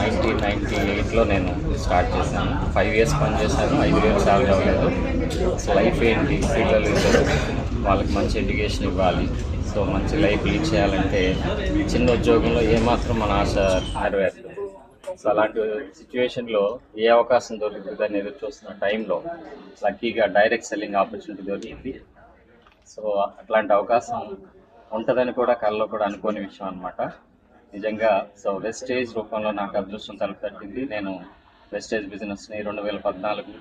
Nineteen ninety ఎయిట్లో నేను start చేశాను. ఫైవ్ ఇయర్స్ పనిచేశాను ఐదు ఇయర్స్ సాలరీ అవ్వలేదు. సో లైఫ్ ఏంటి? పిల్లలు ఇద్దరు వాళ్ళకి మంచి ఎడ్యుకేషన్ ఇవ్వాలి. సో మంచి లైఫ్ లీడ్ చేయాలంటే చిన్న ఉద్యోగంలో ఏమాత్రం మన ఆశ నెరవేరుతుంది సో అలాంటి సిచ్యువేషన్లో ఏ అవకాశం దొరుకుతుంది అని ఎదురు చూస్తున్న టైంలో లక్కీగా డైరెక్ట్ సెల్లింగ్ ఆపర్చునిటీ దొరికింది. సో అట్లాంటి అవకాశం ఉంటుందని కూడా కళ్ళలో కూడా అనుకోని విషయం అనమాట నిజంగా సో వెస్టేజ్ రూపంలో నాకు అదృష్టం తలపెట్టింది. నేను వెస్టేజ్ బిజినెస్ని రెండు వేల పద్నాలుగు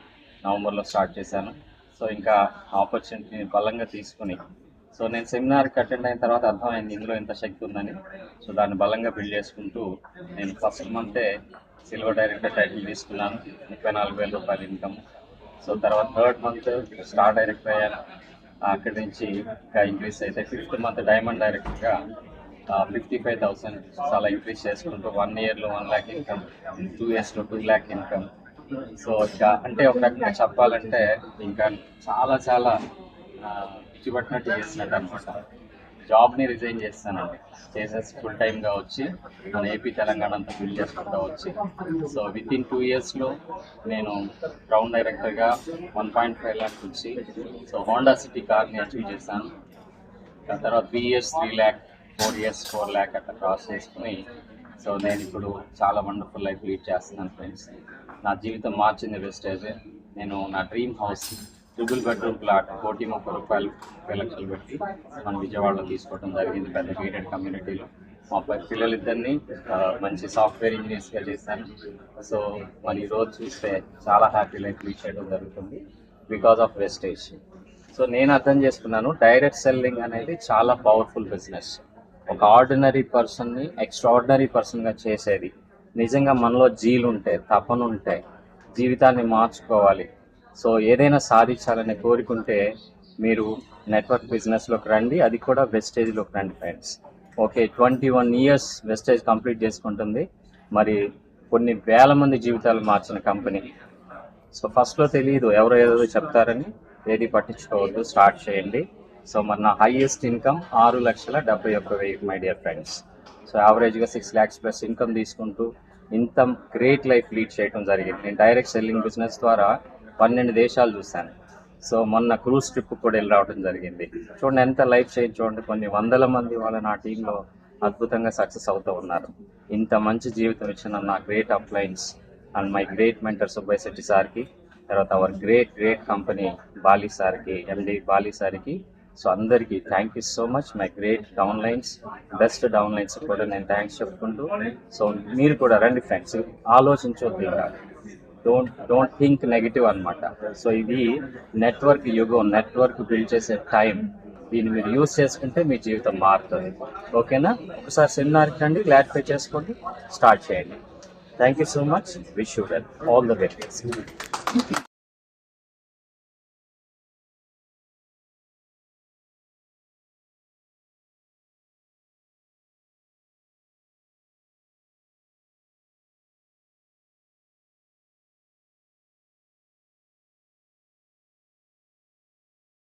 నవంబర్లో స్టార్ట్ చేశాను. సో ఇంకా ఆపర్చునిటీని బలంగా తీసుకుని సో నేను సెమినార్కి అటెండ్ అయిన తర్వాత అర్థమైంది ఇందులో ఇంత శక్తి ఉందని. సో దాన్ని బలంగా బిల్డ్ చేసుకుంటూ నేను ఫస్ట్ మంతే సిల్వర్ డైరెక్టర్ టైటిల్ తీసుకున్నాను. ముప్పై నాలుగు వేల రూపాయల ఇన్కమ్ సో తర్వాత థర్డ్ మంత్ స్టార్ డైరెక్టర్ అయ్యాను. అక్కడి నుంచి ఇంకా ఇంక్రీస్ అయితే ఫిఫ్త్ మంత్ డైమండ్ డైరెక్టర్గా ఫిఫ్టీ ఫైవ్ థౌసండ్ చాలా ఇంక్రీజ్ చేసుకుంటూ వన్ ఇయర్లో వన్ ల్యాక్ ఇన్కమ్ టూ ఇయర్స్లో టూ ల్యాక్ ఇన్కమ్ సో ఇంకా అంటే ఒక రకంగా చెప్పాలంటే ఇంకా చాలా చాలా పిచ్చిపట్టినట్టు చేసినట్టు అనమాట జాబ్ని రిజైన్ చేస్తానండి. చేసేసి ఫుల్ టైమ్గా వచ్చి మన ఏపీ తెలంగాణ అంతా బిల్డ్ చేసుకుంటూ వచ్చి. సో విత్ ఇన్ టూ ఇయర్స్లో నేను గ్రౌండ్ డైరెక్టర్గా వన్ పాయింట్ ఫైవ్ ల్యాక్ వచ్చి సో హోండా సిటీ కార్ని అచీవ్ చేశాను. దాని తర్వాత three years three lakh four years four lakh అట్లా క్రాస్ చేసుకుని సో నేను ఇప్పుడు చాలా వండర్ఫుల్ లైఫ్ లీడ్ చేస్తున్నాను ఫ్రెండ్స్ నా జీవితం మార్చింది వెస్టేజ్ నేను నా dream house triple bedroom flat కోటి ముప్పై రూపాయలు ముప్పై లక్షలు పెట్టి మన విజయవాడలో తీసుకోవడం జరిగింది పెద్ద గేటెడ్ కమ్యూనిటీలో మా ప- పిల్లలిద్దరిని మంచి సాఫ్ట్వేర్ ఇంజనీర్స్గా చేశాను. సో మరి ఈరోజు చూస్తే చాలా హ్యాపీ లైఫ్ లీడ్ చేయడం జరుగుతుంది బికాస్ ఆఫ్ వెస్టేజ్ సో నేను అర్థం చేసుకున్నాను డైరెక్ట్ సెల్లింగ్ అనేది చాలా పవర్ఫుల్ బిజినెస్ ఒక ఆర్డినరీ పర్సన్ని ఎక్స్ట్రాడినరీ పర్సన్గా చేసేది. నిజంగా మనలో జీలు ఉంటాయి తపన ఉంటాయి జీవితాన్ని మార్చుకోవాలి. సో ఏదైనా సాధించాలనే కోరికుంటే మీరు నెట్వర్క్ బిజినెస్లోకి రండి. అది కూడా వెస్టేజ్లోకి రండి friends. Okay twenty one years Vestige complete చేసుకుంటుంది. మరి కొన్ని వేల మంది జీవితాలు మార్చిన కంపెనీ. సో ఫస్ట్లో తెలియదు ఎవరో ఏదో చెప్తారని. ఏది పట్టించుకోవద్దు స్టార్ట్ చేయండి. సో మరి నా హైయెస్ట్ ఇన్కమ్ ఆరు లక్షల డెబ్బై ఒక్క వెయ్యి మై డియర్ ఫ్రెండ్స్ సో యావరేజ్గా సిక్స్ ల్యాక్స్ ప్లస్ ఇన్కమ్ తీసుకుంటూ ఇంత గ్రేట్ లైఫ్ లీడ్ చేయడం జరిగింది. నేను డైరెక్ట్ సెల్లింగ్ బిజినెస్ ద్వారా పన్నెండు దేశాలు చూశాను. సో మొన్న క్రూజ్ ట్రిప్ కూడా వెళ్ళి రావడం జరిగింది. చూడండి ఎంత లైఫ్ చేంజ్ చూడండి. కొన్ని వందల మంది వాళ్ళ నా టీంలో అద్భుతంగా సక్సెస్ అవుతూ ఉన్నారు. ఇంత మంచి జీవితం ఇచ్చిన నా great uplines and my great mentor Subbaiah Shetty సార్కి తర్వాత our great great company Bali సార్కి ఎండి బాలీ సార్కి సో అందరికీ thank you so much my great downlines best downlines కూడా నేను థ్యాంక్స్ చెప్పుకుంటూ సో మీరు కూడా రండి ఫ్రెండ్స్ ఆలోచించొద్దు ఇంకా. డోంట్ డోంట్ థింక్ నెగిటివ్ అన్నమాట. సో ఇది నెట్వర్క్ యుగం నెట్వర్క్ బిల్డ్ చేసే టైం దీన్ని మీరు యూస్ చేసుకుంటే మీ జీవితం మారుతుంది. ఓకేనా? ఒకసారి సెమినార్కి రండి క్లారిఫై చేసుకోండి స్టార్ట్ చేయండి. Thank you so much wish you well all the very